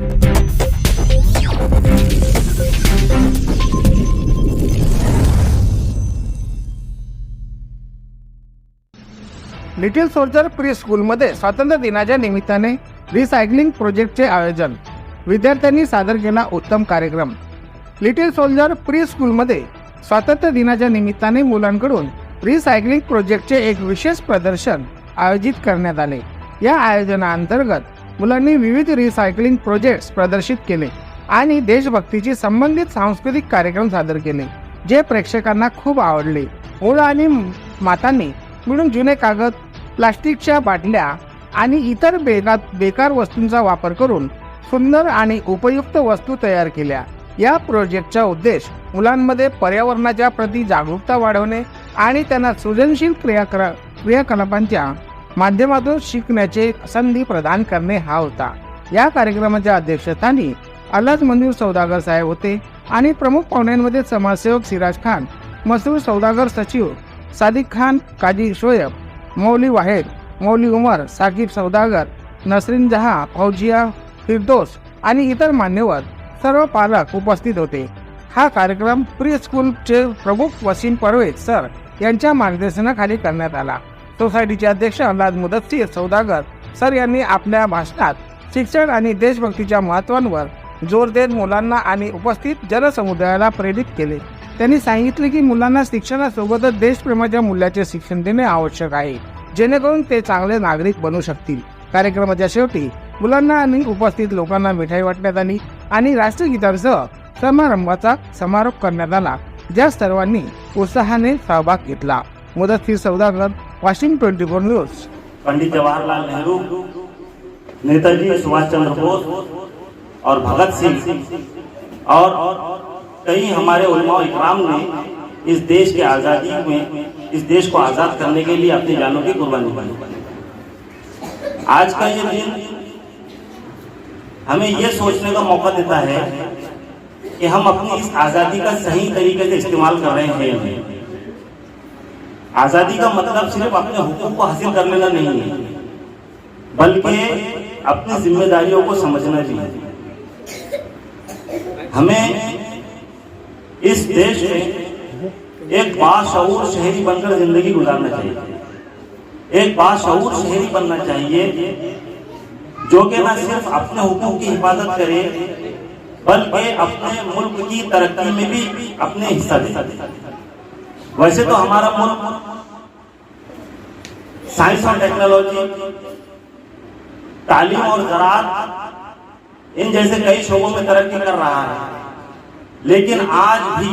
Little soldier pre स्कूलमध्ये स्वातंत्र्य दिनाच्या निमित्ताने रिसायकलिंग प्रोजेक्टचे आयोजन. विद्यार्थ्यांनी सादर केला उत्तम कार्यक्रम. लिटिल सोल्जर प्री स्कूलमध्ये स्वातंत्र्य दिनाच्या निमित्ताने मुलांकडून रिसायकलिंग प्रोजेक्टचे एक विशेष प्रदर्शन आयोजित करण्यात आले. या आयोजनाअंतर्गत मुलांनी विविध रिसायकलिंग प्रोजेक्ट्स प्रदर्शित केले आणि देशभक्तीशी संबंधित सांस्कृतिक कार्यक्रम सादर केले जे प्रेक्षकांना खूप आवडले. मुलं आणि मातांनी मिळून जुने कागद प्लास्टिकच्या बाटल्या आणि इतर बेकार बेकार वस्तूंचा वापर करून सुंदर आणि उपयुक्त वस्तू तयार केल्या. या प्रोजेक्टचा उद्देश मुलांमध्ये पर्यावरणाच्या प्रती जागरूकता वाढवणे आणि त्यांना सृजनशील क्रियाकला क्रियाकलापांच्या माध्यमातून शिकण्याचे संधी प्रदान करणे हा होता. या कार्यक्रमाच्या अध्यक्षस्थानी अल्लाज मंजूर सौदागर साहेब होते आणि प्रमुख पाहुण्यांमध्ये समाजसेवक सिराज खान मसूर सौदागर सचिव सादिक खान काजी शोएब मौली वाहेद मौली उमर साकिब सौदागर नसरीन जहा फौजिया फिरदोस आणि इतर मान्यवर सर्व पालक उपस्थित होते. हा कार्यक्रम प्री स्कूलचे प्रमुख वसीम परवेज सर यांच्या मार्गदर्शनाखाली करण्यात आला. सोसायटीचे अध्यक्ष अल्लाद मुदस्सीर सौदागर सर यांनी आपल्या भाषणात शिक्षण आणि देशभक्तीच्या महत्वांवर जोर देत मुलांना आणि उपस्थित जनसमुदायाला प्रेरित केले. त्यांनी सांगितले की मुलांना शिक्षणासोबतच देशप्रेमाच्या मूल्याचे शिक्षण देणे आवश्यक आहे जेणेकरून ते चांगले नागरिक बनू शकतील. कार्यक्रमाच्या शेवटी मुलांना आणि उपस्थित लोकांना मिठाई वाटण्यात आली आणि राष्ट्रगीतांसह समारंभाचा समारोप करण्यात आला ज्या सर्वांनी उत्साहाने सहभाग घेतला. Mudassir Saudagar washing twenty four news. Pandit Jawaharlal Nehru, Netaji Subhash Chandra Bose और भगत सिंह और कई हमारे उलमा इकराम ने इस देश के आज़ादी में, इस देश को आज़ाद करने के लिए अपनी जानों की कुर्बानी दी आज का ये दिन हमें ये सोचने का मौका देता है कि हम अपनी इस आज़ादी का सही तरीके से इस्तेमाल कर रहे हैं। आज़ादी का मतलब सिर्फ़ अपने हुकूक को हासिल कर लेना नहीं है, बल्कि अपनी जिम्मेदारियों को समझना भी है। हमें इस देश में एक बाशऊर शहरी बनकर ज़िंदगी गुजारना चाहिए। एक बाशूर शहरी बनना चाहिए जो कि न सिर्फ़ अपने हुकूक की हिफाजत करे, बल्कि अपने मुल्क की तरक्की में भी अपने हिस्सा दे। वैसे तो हमारा मुल्क साइंस और टेक्नोलॉजी तालीम और ज़रात इन जैसे कई शोबों में तरक्की कर रहा है। लेकिन आज भी,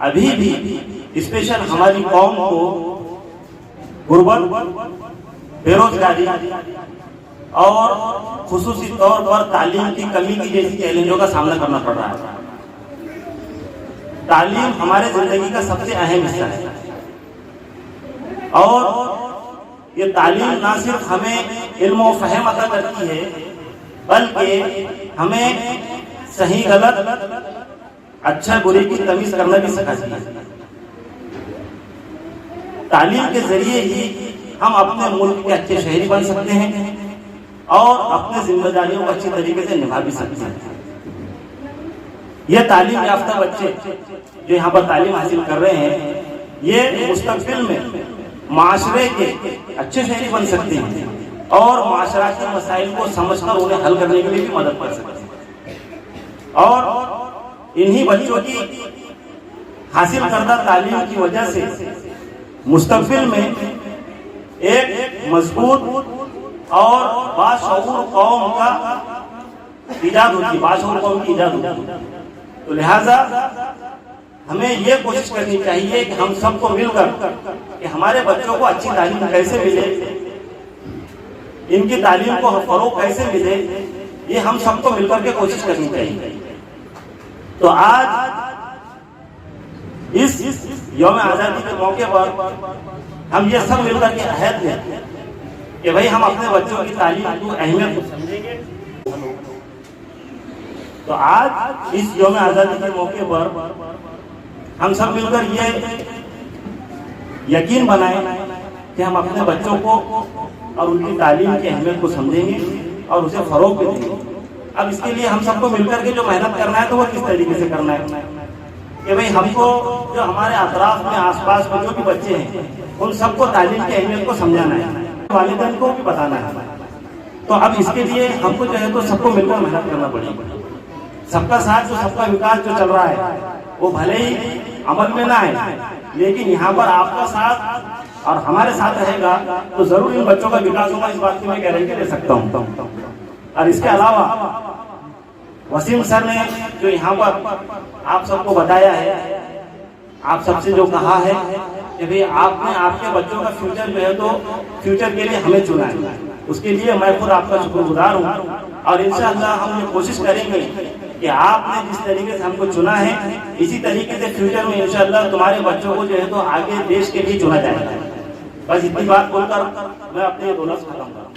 अभी भी स्पेशल हमारी कौम को गुर्बत, बेरोजगारी और खसूसी तौर पर तालीम की कमी की जैसी चैलेंजों का सामना करना पड़ रहा है। तालीम हमारे ज़िंदगी का सबसे अहम हिस्सा है। और ये तालीम ना सिर्फ़ हमें इल्म फहम अदा करती है, बल्कि हमें सही, गलत अच्छा बुरे की तमीज करना भी सिखाती है। तालीम के ज़रिए ही हम अपने मुल्क के अच्छे शहरी बन सकते हैं और अपने जिम्मेदारियों को अच्छी तरीके से निभा भी सकते हैं। ये तालीम याफ्ता बच्चे जो यहाँ पर तालीम हासिल कर रहे हैं, ये मुस्तकबिल में माशरे के अच्छे शहरी बन सकते हैं और माशरा के मसाइल को समझकर उन्हें हल करने के लिए भी मदद कर सकते हैं। और इन्हीं बच्चों की हासिल करदा तालीम की वजह से मुस्तकबिल में एक मज़बूत और बाशऊर कौम का ईजाद होती बाशऊर कौम की ईजाद होती तो लिहाजा हमें ये कोशिश करनी चाहिए कि हम सबको मिलकर कि हमारे बच्चों को अच्छी तालीम कैसे मिले, इनकी तालीम को फरोग कैसे मिले, ये हम सबको मिलकर के कोशिश करनी चाहिए। तो आज इस यौम आज़ादी के मौके पर हम ये सब मिलकर के अहद हैं कि भाई हम अपने बच्चों की तालीम को अहमियत समझेंगे। तो आज इस यौम आज़ादी के मौके पर हम सब मिलकर ये यकीन बनाएँ कि हम अपने बच्चों को और उनकी तालीम की अहमियत को समझेंगे और उसे फरोग भी देंगे। अब इसके लिए हम सबको मिलकर के जो मेहनत करना है तो वो किस तरीके से करना है? कि भाई हमको जो हमारे अतराफ में आसपास में जो भी बच्चे हैं, उन सबको तालीम की अहमियत को समझाना है, वालिदैन को भी बताना है। तो अब इसके लिए हमको जो है तो सबको मिलकर मेहनत करना पड़ेगी। सबका साथ जो सबका विकास जो चल रहा है, वो भले ही अमल में ना आए, लेकिन यहाँ पर आपका साथ और हमारे साथ रहेगा तो ज़रूर इन बच्चों का विकास होगा, इस बात की मैं गारंटी दे सकता हूँ। और इसके अलावा, वसीम सर ने जो यहाँ पर आप सबको बताया है, आप सबसे जो कहा है कि भाई, आपने आपके बच्चों का फ्यूचर जो है तो फ्यूचर के लिए हमें चुना है। उसके लिए मैं खुद आपका शुक्रगुजार हूँ। और इंशाल्लाह हम ये कोशिश करेंगे कि आपने जिस तरीके से हमको चुना है, इसी तरीके से फ्यूचर में इंशाल्लाह तुम्हारे बच्चों को जो है तो आगे देश के लिए चुना जाएगा। बस इतनी बात बोलकर मैं अपने दोनों खत्म करूँ